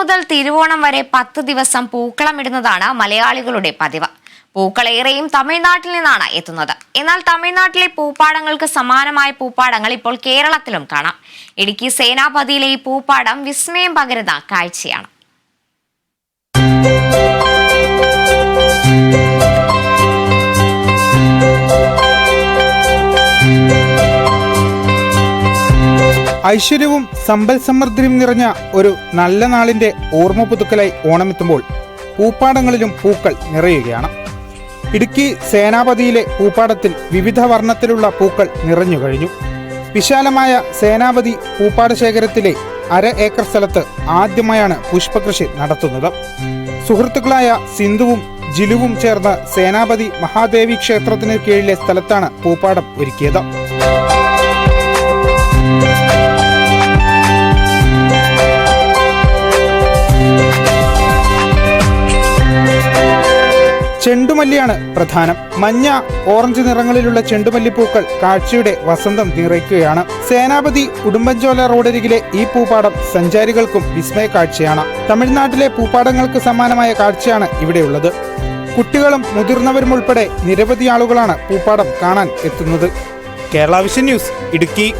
മുതൽ തിരുവോണം വരെ പത്ത് ദിവസം പൂക്കളമിടുന്നതാണ് മലയാളികളുടെ പതിവ്. പൂക്കളേറെയും തമിഴ്നാട്ടിൽ നിന്നാണ് എത്തുന്നത്. എന്നാൽ തമിഴ്നാട്ടിലെ പൂപ്പാടങ്ങൾക്ക് സമാനമായ പൂപ്പാടങ്ങൾ ഇപ്പോൾ കേരളത്തിലും കാണാം. ഇടുക്കി സേനാപതിയിലെ ഈ പൂപ്പാടം വിസ്മയം പകരുന്ന കാഴ്ചയാണ്. ഐശ്വര്യവും സമ്പൽ സമൃദ്ധിയും നിറഞ്ഞ ഒരു നല്ല നാളിന്റെ ഓർമ്മ പുതുക്കലായി ഓണമെത്തുമ്പോൾ പൂപ്പാടങ്ങളിലും പൂക്കൾ നിറയുകയാണ്. ഇടുക്കി സേനാപതിയിലെ പൂപ്പാടത്തിൽ വിവിധ വർണത്തിലുള്ള പൂക്കൾ നിറഞ്ഞു കഴിഞ്ഞു. വിശാലമായ സേനാപതി പൂപ്പാട ശേഖരത്തിലെ അര ഏക്കർ സ്ഥലത്ത് ആദ്യമായാണ് പുഷ്പകൃഷി നടത്തുന്നത്. സുഹൃത്തുക്കളായ സിന്ധുവും ജിലുവും ചേർന്ന് സേനാപതി മഹാദേവി ക്ഷേത്രത്തിന് കീഴിലെ സ്ഥലത്താണ് പൂപ്പാടം ഒരുക്കിയത്. ചെണ്ടുമല്ലിയാണ് പ്രധാനം. മഞ്ഞ ഓറഞ്ച് നിറങ്ങളിലുള്ള ചെണ്ടുമല്ലിപ്പൂക്കൾ കാഴ്ചയുടെ വസന്തം നിറയ്ക്കുകയാണ്. സേനാപതി ഉടുമ്പൻചോല റോഡരികിലെ ഈ പൂപ്പാടം സഞ്ചാരികൾക്കും വിസ്മയ കാഴ്ചയാണ്. തമിഴ്നാട്ടിലെ പൂപ്പാടങ്ങൾക്ക് സമാനമായ കാഴ്ചയാണ് ഇവിടെയുള്ളത്. കുട്ടികളും മുതിർന്നവരും ഉൾപ്പെടെ നിരവധി ആളുകളാണ് പൂപ്പാടം കാണാൻ എത്തുന്നത്. Kerala vision news Idukki.